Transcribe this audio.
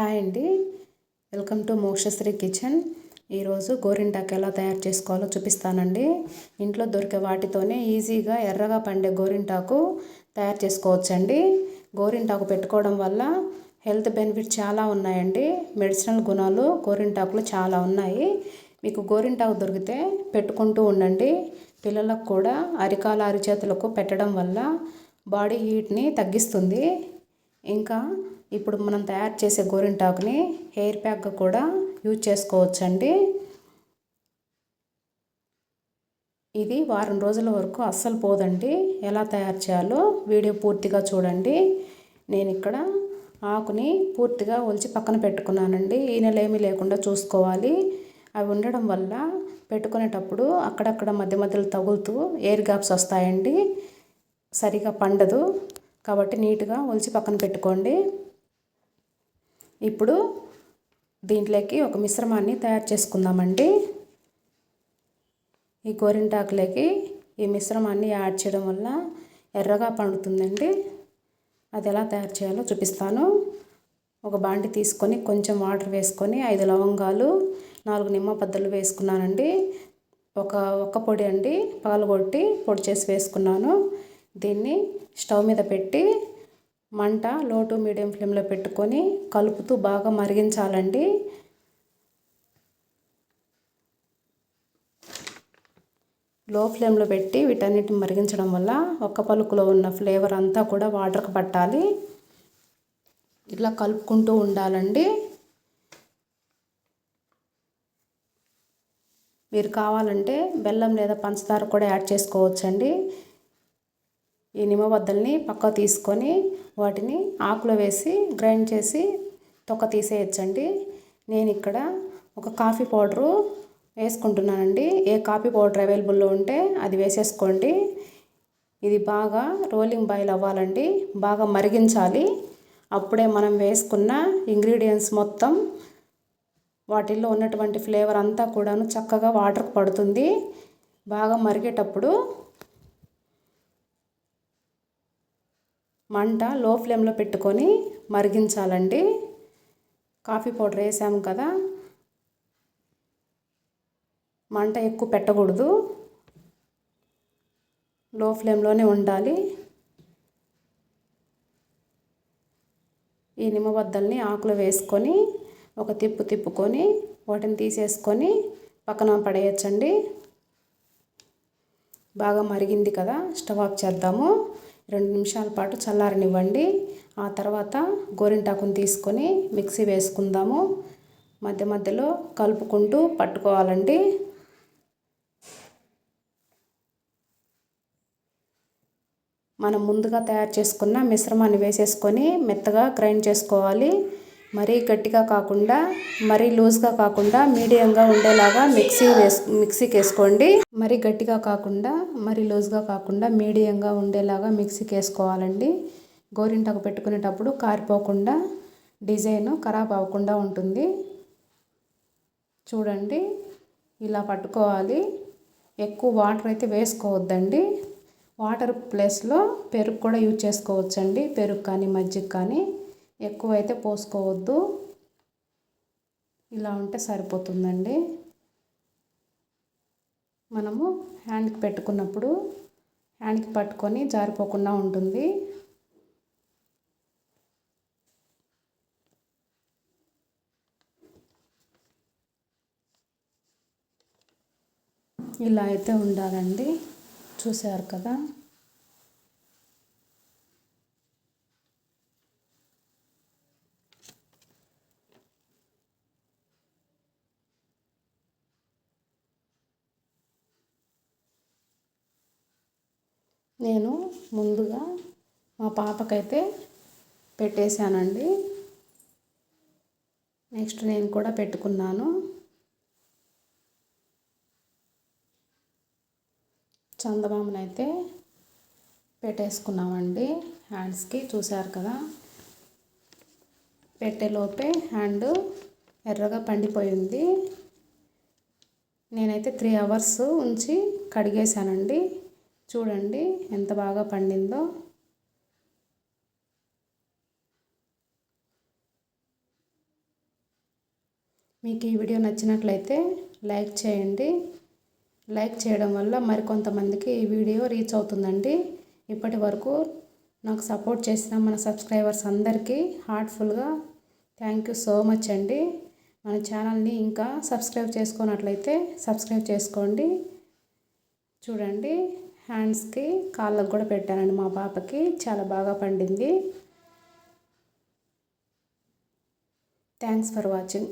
Hi అండి. Welcome to Mokshasri kitchen. ఈరోజు గోరింటాకు ఎలా తయారు చేసుకోవాలో చూపిస్తానండి. ఇంట్లో దొరికే వాటితోనే ఈజీగా ఎర్రగా పండే గోరింటాకు తయారు చేసుకోవచ్చండి. గోరింటాకు పెట్టుకోవడం వల్ల హెల్త్ బెనిఫిట్ చాలా ఉన్నాయండి. మెడిసినల్ గుణాలు గోరింటాకులు చాలా ఉన్నాయి. మీకు గోరింటాకు దొరికితే పెట్టుకుంటూ ఉండండి. పిల్లలకు కూడా అరికాల అరిచేతులకు పెట్టడం వల్ల బాడీ హీట్ని తగ్గిస్తుంది. ఇంకా ఇప్పుడు మనం తయారు చేసే గోరింటాకుని హెయిర్ ప్యాక్గా కూడా యూజ్ చేసుకోవచ్చండి. ఇది వారం రోజుల వరకు అస్సలు పోదండి. ఎలా తయారు చేయాలో వీడియో పూర్తిగా చూడండి. నేను ఇక్కడ ఆకుని పూర్తిగా ఒలిచి పక్కన పెట్టుకున్నానండి. ఈనెలేమీ లేకుండా చూసుకోవాలి. అవి ఉండడం వల్ల పెట్టుకునేటప్పుడు అక్కడక్కడ మధ్య మధ్యలో తగులుతూ ఎయిర్ గ్యాప్స్ వస్తాయండి. సరిగా పండదు. కాబట్టి నీట్గా ఒలిచి పక్కన పెట్టుకోండి. ఇప్పుడు దీంట్లోకి ఒక మిశ్రమాన్ని తయారు చేసుకుందామండి. ఈ గోరింటాకులకి ఈ మిశ్రమాన్ని యాడ్ చేయడం వల్ల ఎర్రగా పండుతుందండి. అది ఎలా తయారు చేయాలో చూపిస్తాను. ఒక బాండి తీసుకొని కొంచెం వాటర్ వేసుకొని ఐదు లవంగాలు నాలుగు నిమ్మ పద్దలు వేసుకున్నానండి. ఒక ఒక్క పొడి అండి పగలగొట్టి పొడి చేసి వేసుకున్నాను. దీన్ని స్టవ్ మీద పెట్టి మంట లో టు మీడియం ఫ్లేమ్లో పెట్టుకొని కలుపుతూ బాగా మరిగించాలండి. లో ఫ్లేమ్లో పెట్టి వీటన్నిటిని మరిగించడం వల్ల ఒక్క పలుకులో ఉన్న ఫ్లేవర్ అంతా కూడా వాటర్కి పట్టాలి. ఇట్లా కలుపుకుంటూ ఉండాలండి. మీరు కావాలంటే బెల్లం లేదా పంచదార కూడా యాడ్ చేసుకోవచ్చండి. ఈ నిమ్మబద్దల్ని పక్క తీసుకొని వాటిని ఆకులో వేసి గ్రైండ్ చేసి తొక్క తీసేయచ్చండి. నేను ఇక్కడ ఒక కాఫీ పౌడరు వేసుకుంటున్నానండి. ఏ కాఫీ పౌడర్ అవైలబుల్లో ఉంటే అది వేసేసుకోండి. ఇది బాగా రోలింగ్ బాయిల్ అవ్వాలండి. బాగా మరిగించాలి. అప్పుడే మనం వేసుకున్న ఇంగ్రీడియంట్స్ మొత్తం వాటిల్లో ఉన్నటువంటి ఫ్లేవర్ అంతా కూడాను చక్కగా వాటర్ పడుతుంది. బాగా మరిగేటప్పుడు మంట లో ఫ్లేమ్లో పెట్టుకొని మరిగించాలండి. కాఫీ పౌడర్ వేసాము కదా. మంట ఎక్కువ పెట్టకూడదు. లో ఫ్లేమ్లోనే ఉండాలి. ఈ నిమ్మబద్దల్ని ఆకులు వేసుకొని ఒక తిప్పు తిప్పుకొని వాటిని తీసేసుకొని పక్కన పడేయచ్చండి. బాగా మరిగింది కదా. స్టవ్ ఆఫ్ చేద్దాము. రెండు నిమిషాల పాటు చల్లారనివ్వండి. ఆ తర్వాత గోరింటాకుని తీసుకొని మిక్సీ వేసుకుందాము. మధ్య మధ్యలో కలుపుకుంటూ పట్టుకోవాలండి. మనం ముందుగా తయారు చేసుకున్న మిశ్రమాన్ని వేసేసుకొని మెత్తగా గ్రైండ్ చేసుకోవాలి. మరీ గట్టిగా కాకుండా మరీ లూజ్గా కాకుండా మీడియంగా ఉండేలాగా మిక్సీ వేసు మిక్సీకి వేసుకోండి మరీ గట్టిగా కాకుండా మరీ లూజ్గా కాకుండా మీడియంగా ఉండేలాగా మిక్సీకి వేసుకోవాలండి గోరింటకు పెట్టుకునేటప్పుడు కారిపోకుండా డిజైన్ ఖరాబ్ అవ్వకుండా ఉంటుంది. చూడండి ఇలా పట్టుకోవాలి. ఎక్కువ వాటర్ అయితే వేసుకోవద్దండి. వాటర్ ప్లేస్లో పెరుగు కూడా యూజ్ చేసుకోవచ్చండి. పెరుగు కానీ మజ్జిగ కానీ. ఎక్కువైతే పోసుకోవద్దు. ఇలా ఉంటే సరిపోతుందండి. మనము హ్యాండ్కి పెట్టుకున్నప్పుడు హ్యాండ్కి పట్టుకొని జారిపోకుండా ఉంటుంది. ఇలా అయితే ఉండాలండి. చూసారు కదా? నేను ముందుగా మా పాపకైతే పెట్టేశానండి. నెక్స్ట్ నేను కూడా పెట్టుకున్నాను. చందమామనైతే పెట్టేసుకున్నామండి హ్యాండ్స్కి. చూశారు కదా? పెట్టేలోపే హ్యాండ్ ఎర్రగా పండిపోయింది. నేనైతే త్రీ అవర్స్ ఉంచి కడిగేశానండి. చూడండి ఎంత బాగా పండిందో. మీకు ఈ వీడియో నచ్చినట్లయితే లైక్ చేయండి. లైక్ చేయడం వల్ల మరికొంతమందికి ఈ వీడియో రీచ్ అవుతుందండి. ఇప్పటి వరకు నాకు సపోర్ట్ చేసిన మన సబ్స్క్రైబర్స్ అందరికీ హార్ట్ఫుల్గా థ్యాంక్ యూ సో మచ్ అండి. మన ఛానల్ని ఇంకా సబ్స్క్రైబ్ చేసుకున్నట్లయితే సబ్స్క్రైబ్ చేసుకోండి. చూడండి. హ్యాండ్స్కి కాళ్ళకు కూడా పెట్టానండి మా పాపకి. చాలా బాగా పండింది. Thanks for watching